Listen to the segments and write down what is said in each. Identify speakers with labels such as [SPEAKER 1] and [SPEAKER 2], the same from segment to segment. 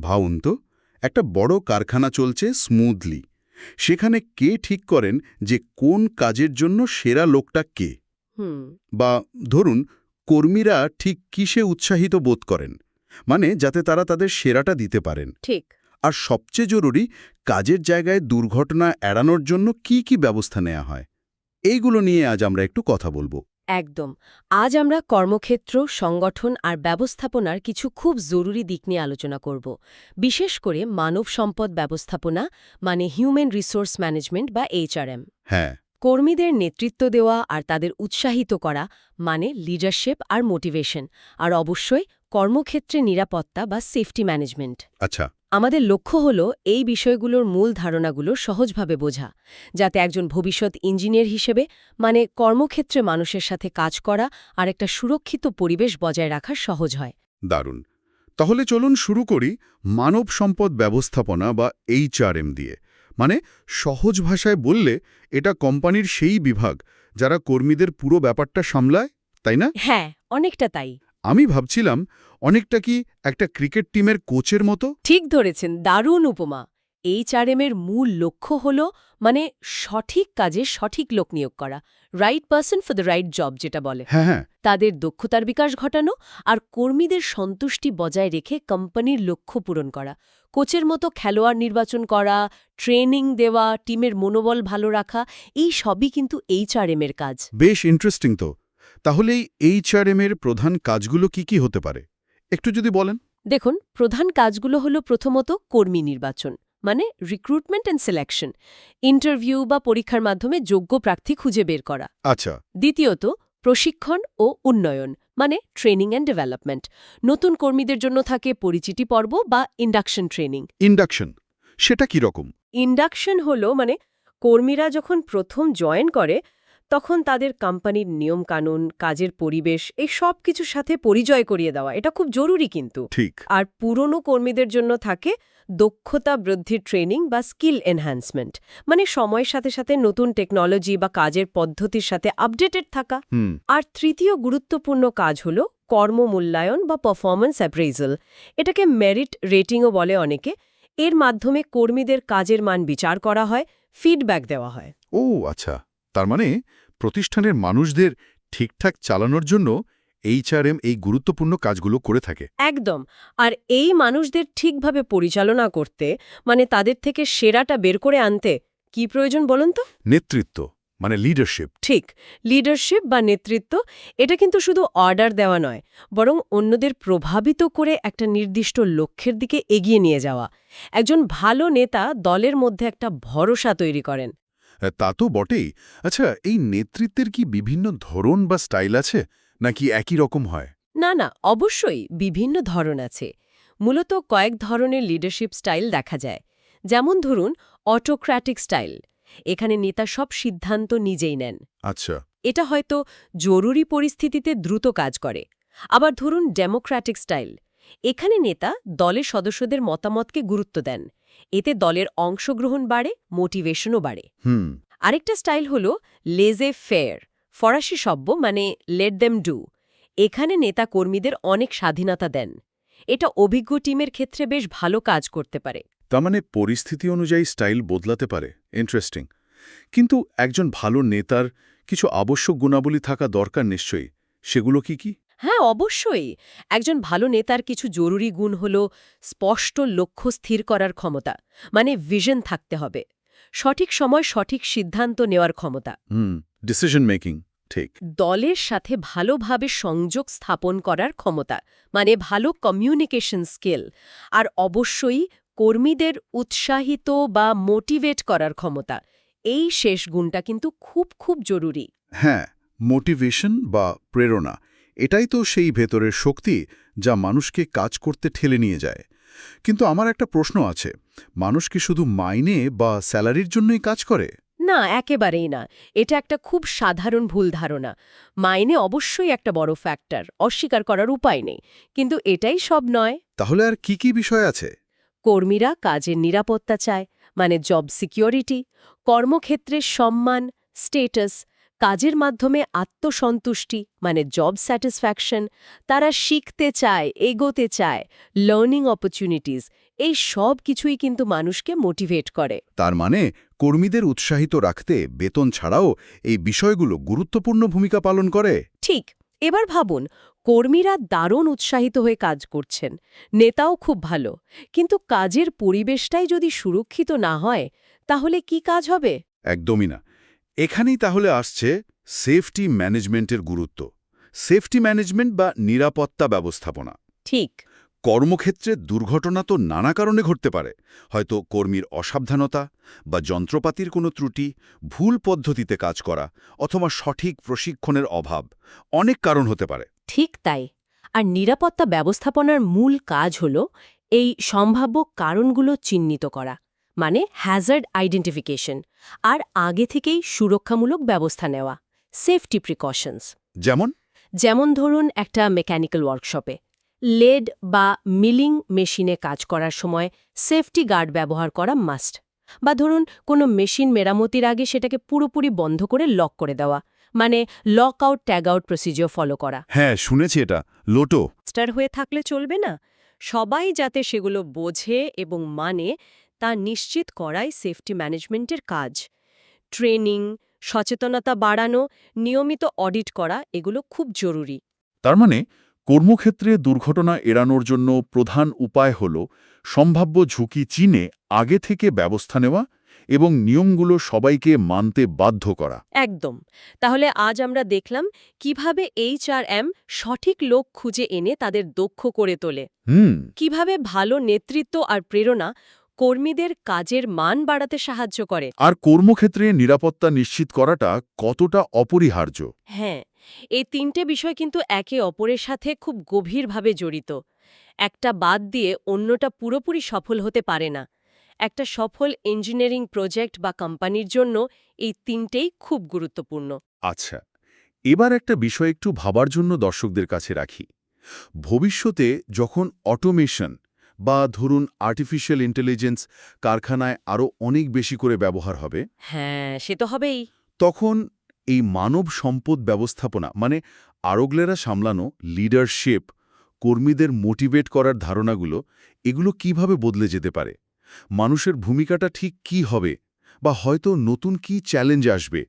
[SPEAKER 1] ভাউন তো একটা বড় কারখানা চলছে স্মুথলি সেখানে কে ঠিক করেন যে কোন কাজের জন্য সেরা লোকটা কে? বা ধরুন কর্মীরা ঠিক কিসে উৎসাহিত বোধ করেন? মানে যাতে তারা তাদের সেরাটা দিতে পারেন।
[SPEAKER 2] ঠিক।
[SPEAKER 1] আর সবচেয়ে জরুরি কাজের জায়গায় দুর্ঘটনা এড়ানোর জন্য কি কি ব্যবস্থা নেওয়া হয়? এইগুলো নিয়ে আজ আমরা একটু কথা বলব।
[SPEAKER 2] একদম। আজ আমরা কর্মক্ষেত্র সংগঠন আর ব্যবস্থাপনার কিছু খুব জরুরি দিক নিয়ে আলোচনা করব। বিশেষ করে মানব সম্পদ ব্যবস্থাপনা মানে হিউম্যান রিসোর্স ম্যানেজমেন্ট বা এইচআরএম
[SPEAKER 1] হ্যাঁ।
[SPEAKER 2] কর্মীদের নেতৃত্ব দেওয়া আর তাদের উৎসাহিত করা মানে লিডারশিপ আর মোটিভেশন আর অবশ্যই কর্মক্ষেত্রে নিরাপত্তা বা সেফটি ম্যানেজমেন্ট
[SPEAKER 1] আচ্ছা।
[SPEAKER 2] আমাদের লক্ষ্য হল এই বিষয়গুলোর মূল ধারণাগুলো সহজভাবে বোঝা যাতে একজন ভবিষ্যৎ ইঞ্জিনিয়ার হিসেবে মানে কর্মক্ষেত্রে মানুষের সাথে কাজ করা আর একটা সুরক্ষিত পরিবেশ বজায় রাখা সহজ হয়।
[SPEAKER 1] দারুণ। তাহলে চলুন শুরু করি মানব সম্পদ ব্যবস্থাপনা বা এইচআরএম দিয়ে। মানে সহজ ভাষায় বললে এটা কোম্পানির সেই বিভাগ যারা কর্মীদের পুরো ব্যাপারটা সামলায় তাই না?
[SPEAKER 2] হ্যাঁ অনেকটা তাই।
[SPEAKER 1] আমি ভাবছিলাম অনেকটা কি একটা ক্রিকেট টিমের কোচের মতো?
[SPEAKER 2] ঠিক ধরেছেন দারুণ উপমা। এইচআরএমের মূল লক্ষ্য হল মানে সঠিক কাজে সঠিক লোক নিয়োগ করা right person for the right job যেটা বলে।
[SPEAKER 1] হ্যাঁ হ্যাঁ।
[SPEAKER 2] তাদের দক্ষতার বিকাশ ঘটানো আর কর্মীদের সন্তুষ্টি বজায় রেখে কোম্পানির লক্ষ্য পূরণ করা। কোচের মতো খেলোয়াড় নির্বাচন করা ট্রেনিং দেওয়া টিমের মনোবল ভালো রাখা এই সবই কিন্তু এইচআরএম এর কাজ।
[SPEAKER 1] বেশ ইন্টারেস্টিং তো। তাহলে এই এইচআরএম এর প্রধান কাজগুলো কি কি হতে পারে? একটু যদি বলেন।
[SPEAKER 2] দেখুন প্রধান কাজগুলো হলো প্রথমত কর্মী নির্বাচন মানে রিক্রুটমেন্ট অ্যান্ড সিলেকশন ইন্টারভিউ বা পরীক্ষার মাধ্যমে যোগ্য প্রার্থী খুঁজে বের করা।
[SPEAKER 1] আচ্ছা।
[SPEAKER 2] দ্বিতীয়ত প্রশিক্ষণ ও উন্নয়ন মানে ট্রেনিং অ্যান্ড ডেভেলপমেন্ট নতুন কর্মীদের জন্য থাকে পরিচিতি পর্ব বা ইন্ডাকশন ট্রেনিং
[SPEAKER 1] ইন্ডাকশন সেটা কি রকম?
[SPEAKER 2] ইন্ডাকশন হলো মানে কর্মীরা যখন প্রথম জয়েন করে তখন তাদের কোম্পানির নিয়মকানুন কাজের পরিবেশ এই সব কিছুর সাথে পরিচয় করিয়ে দেওয়া এটা খুব জরুরি কিন্তু।
[SPEAKER 1] ঠিক।
[SPEAKER 2] আর পুরনো কর্মীদের জন্য থাকে দক্ষতা বৃদ্ধির ট্রেনিং বা স্কিল এনহ্যান্সমেন্ট মানে সময়ের সাথে সাথে নতুন টেকনোলজি বা কাজের পদ্ধতির সাথে আপডেটেড থাকা। আর তৃতীয় গুরুত্বপূর্ণ কাজ হল কর্মমূল্যায়ন বা পারফরম্যান্স অ্যাপ্রেজাল এটাকে মেরিট রেটিংও বলে অনেকে। এর মাধ্যমে কর্মীদের কাজের মান বিচার করা হয় ফিডব্যাক দেওয়া হয়।
[SPEAKER 1] ও আচ্ছা। তার মানে প্রতিষ্ঠানের মানুষদের ঠিকঠাক চালানোর জন্য এইচআরএম এই গুরুত্বপূর্ণ কাজগুলো করে থাকে।
[SPEAKER 2] একদম। আর এই মানুষদের ঠিকভাবে পরিচালনা করতে মানে তাদের থেকে সেরাটা বের করে আনতে কি প্রয়োজন বলুন তো?
[SPEAKER 1] নেতৃত্ব মানে লিডারশিপ
[SPEAKER 2] ঠিক লিডারশিপ বা নেতৃত্ব এটা কিন্তু শুধু অর্ডার দেওয়া নয় বরং অন্যদের প্রভাবিত করে একটা নির্দিষ্ট লক্ষ্যের দিকে এগিয়ে নিয়ে যাওয়া। একজন ভালো নেতা দলের মধ্যে একটা ভরসা তৈরি করেন।
[SPEAKER 1] তা তো বটেই। আচ্ছা এই নেতৃত্বের কি বিভিন্ন ধরন বা স্টাইল আছে নাকি একই রকম হয়?
[SPEAKER 2] না না অবশ্যই বিভিন্ন ধরন আছে। মূলত কয়েক ধরনের লিডারশিপ স্টাইল দেখা যায়। যেমন ধরুন অটোক্র্যাটিক স্টাইল এখানে নেতা সব সিদ্ধান্ত নিজেই নেন।
[SPEAKER 1] আচ্ছা।
[SPEAKER 2] এটা হয়তো জরুরি পরিস্থিতিতে দ্রুত কাজ করে। আবার ধরুন ডেমোক্র্যাটিক স্টাইল এখানে নেতা দলের সদস্যদের মতামতকে গুরুত্ব দেন। এতে দলের অংশগ্রহণ বাড়ে মোটিভেশনও বাড়ে।
[SPEAKER 1] হুম।
[SPEAKER 2] আরেকটা স্টাইল হল লেজে ফেয়ার ফরাসি শব্দ মানে লেট দেম ডু এখানে নেতা কর্মীদের অনেক স্বাধীনতা দেন। এটা অভিজ্ঞ টিমের ক্ষেত্রে বেশ ভালো কাজ করতে পারে।
[SPEAKER 1] তার মানে পরিস্থিতি অনুযায়ী স্টাইল বদলাতে পারে। ইন্টারেস্টিং কিন্তু একজন ভালো নেতার কিছু আবশ্যক গুণাবলী থাকা দরকার নিশ্চয়ই। সেগুলো কি কি?
[SPEAKER 2] হ্যাঁ অবশ্যই। একজন ভালো নেতার কিছু জরুরি গুণ হল স্পষ্ট লক্ষ্য স্থির করার ক্ষমতা মানে ভিশন থাকতে হবে। সঠিক সময় সঠিক সিদ্ধান্ত নেওয়ার ক্ষমতা।
[SPEAKER 1] হুম ডিসিশন মেকিং ঠিক।
[SPEAKER 2] দলের সাথে ভালোভাবে সংযোগ স্থাপন করার ক্ষমতা মানে ভালো কমিউনিকেশন স্কিল আর অবশ্যই কর্মীদের উৎসাহিত বা মোটিভেট করার ক্ষমতা। এই শেষ গুণটা কিন্তু খুব খুব জরুরি।
[SPEAKER 1] হ্যাঁ মোটিভেশন বা প্রেরণা এটাই তো সেই ভেতরের শক্তি যা মানুষকে কাজ করতে ঠেলে নিয়ে যায়। কিন্তু আমার একটা প্রশ্ন আছে মানুষ কি শুধু মাইনে বা স্যালারির জন্যই কাজ করে?
[SPEAKER 2] না একেবারেই না। এটা একটা খুব সাধারণ ভুল ধারণা। মাইনে অবশ্যই একটা বড় ফ্যাক্টর অস্বীকার করার উপায় নেই। কিন্তু এটাই সব নয়।
[SPEAKER 1] তাহলে আর কি কি বিষয় আছে?
[SPEAKER 2] কর্মীরা কাজের নিরাপত্তা চায় মানে জব সিকিউরিটি কর্মক্ষেত্রে সম্মান স্টেটাস কাজের মাধ্যমে আত্মসন্তুষ্টি মানে জব স্যাটিসফ্যাকশন তারা শিখতে চায় এগোতে চায় লার্নিং অপরচুনিটিস এই সব কিছুই কিন্তু মানুষকে মোটিভেট করে।
[SPEAKER 1] তার মানে কর্মীদের উৎসাহিত রাখতে বেতন ছাড়াও এই বিষয়গুলো গুরুত্বপূর্ণ ভূমিকা পালন করে?
[SPEAKER 2] ঠিক এবার ভাবুন কর্মীরা দারুণ উৎসাহিত হয়ে কাজ করছেন নেতাও খুব ভালো কিন্তু কাজের পরিবেশটাই যদি সুরক্ষিত না হয় তাহলে কি কাজ হবে?
[SPEAKER 1] একদমই না। এখানেই তাহলে আসছে সেফটি ম্যানেজমেন্টের গুরুত্ব। সেফটি ম্যানেজমেন্ট বা নিরাপত্তা ব্যবস্থাপনা।
[SPEAKER 2] ঠিক।
[SPEAKER 1] কর্মক্ষেত্রে দুর্ঘটনা তো নানা কারণে ঘটতে পারে। হয়তো কর্মীর অসাবধানতা বা যন্ত্রপাতির কোনো ত্রুটি ভুল পদ্ধতিতে কাজ করা অথবা সঠিক প্রশিক্ষণের অভাব অনেক কারণ হতে পারে।
[SPEAKER 2] ঠিক তাই। আর নিরাপত্তা ব্যবস্থাপনার মূল কাজ হল এই সম্ভাব্য কারণগুলো চিহ্নিত করা। মানে হ্যাজার্ড আইডেন্টিফিকেশন আর আগে থেকেই সুরক্ষামূলক ব্যবস্থা নেওয়া সেফটি প্রিকশনস
[SPEAKER 1] যেমন?
[SPEAKER 2] যেমন ধরুন একটা মেকানিক্যাল ওয়ার্কশপে লেড বা মিলিং মেশিনে কাজ করার সময় সেফটি গার্ড ব্যবহার করা মাস্ট বা ধরুন কোনো মেশিন মেরামতির আগে সেটাকে পুরোপুরি বন্ধ করে লক করে দেওয়া মানে lock out tag out procedure follow করা।
[SPEAKER 1] হ্যাঁ শুনেছি এটা। লোটো।
[SPEAKER 2] স্টার হয়ে থাকলে চলবে না। সবাই যাতে সেগুলো বোঝে এবং মানে তা নিশ্চিত করাই সেফটি ম্যানেজমেন্টের কাজ। ট্রেনিং সচেতনতা বাড়ানো নিয়মিত অডিট করা এগুলো খুব জরুরি।
[SPEAKER 1] তার মানে কর্মক্ষেত্রে দুর্ঘটনা এড়ানোর জন্য প্রধান উপায় হল সম্ভাব্য ঝুঁকি চিনে আগে থেকে ব্যবস্থা নেওয়া এবং নিয়মগুলো সবাইকে মানতে বাধ্য করা।
[SPEAKER 2] একদম। তাহলে আজ আমরা দেখলাম কীভাবে এইচআরএম সঠিক লোক খুঁজে এনে তাদের দক্ষ করে তোলে।
[SPEAKER 1] হুম।
[SPEAKER 2] কীভাবে ভালো নেতৃত্ব আর প্রেরণা কর্মীদের কাজের মান বাড়াতে সাহায্য করে।
[SPEAKER 1] আর কর্মক্ষেত্রে নিরাপত্তা নিশ্চিত করাটা কতটা অপরিহার্য?
[SPEAKER 2] হ্যাঁ এই তিনটে বিষয় কিন্তু একে অপরের সাথে খুব গভীরভাবে জড়িত। একটা বাদ দিয়ে অন্যটা পুরোপুরি সফল হতে পারে না। একটা সফল ইঞ্জিনিয়ারিং প্রজেক্ট বা কোম্পানির জন্য এই তিনটেই খুব গুরুত্বপূর্ণ।
[SPEAKER 1] আচ্ছা এবার একটা বিষয় একটু ভাবার জন্য দর্শকদের কাছে রাখি। ভবিষ্যতে যখন অটোমেশন বা ধরুন আর্টিফিশিয়াল ইন্টেলিজেন্স কারখানায় আরও অনেক বেশি করে ব্যবহার হবে।
[SPEAKER 2] হ্যাঁ সে তো হবেই।
[SPEAKER 1] তখন এই মানব সম্পদ ব্যবস্থাপনা মানে আরোগ্লেরা সামলানো লিডারশিপ কর্মীদের মোটিভেট করার ধারণাগুলো এগুলো কীভাবে বদলে যেতে পারে? মানুষের ভূমিকাটা ঠিক কি হবে? বা হয়তো নতুন কি চ্যালেঞ্জ আসবে?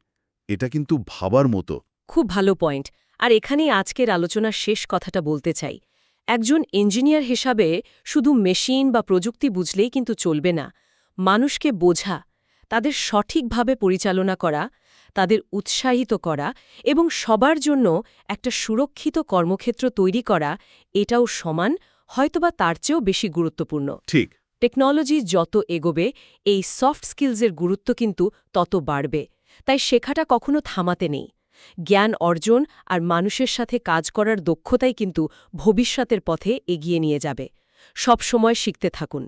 [SPEAKER 1] এটা কিন্তু ভাবার মতো।
[SPEAKER 2] খুব ভালো পয়েন্ট আর এখানেই আজকের আলোচনার শেষ কথাটা বলতে চাই। একজন ইঞ্জিনিয়ার হিসাবে শুধু মেশিন বা প্রযুক্তি বুঝলেই কিন্তু চলবে না। মানুষকে বোঝা তাদের সঠিকভাবে পরিচালনা করা তাদের উৎসাহিত করা এবং সবার জন্য একটা সুরক্ষিত কর্মক্ষেত্র তৈরি করা এটাও সমান হয়তোবা তার চেয়েও বেশি গুরুত্বপূর্ণ।
[SPEAKER 1] ঠিক।
[SPEAKER 2] টেকনোলজি যত এগোবে এই সফট স্কিলসের গুরুত্ব কিন্তু তত বাড়বে। তাই শেখাটা কখনো থামাতে নেই। জ্ঞান অর্জন আর মানুষের সাথে কাজ করার দক্ষতাই কিন্তু ভবিষ্যতের পথে এগিয়ে নিয়ে যাবে। সব সময় শিখতে থাকুন।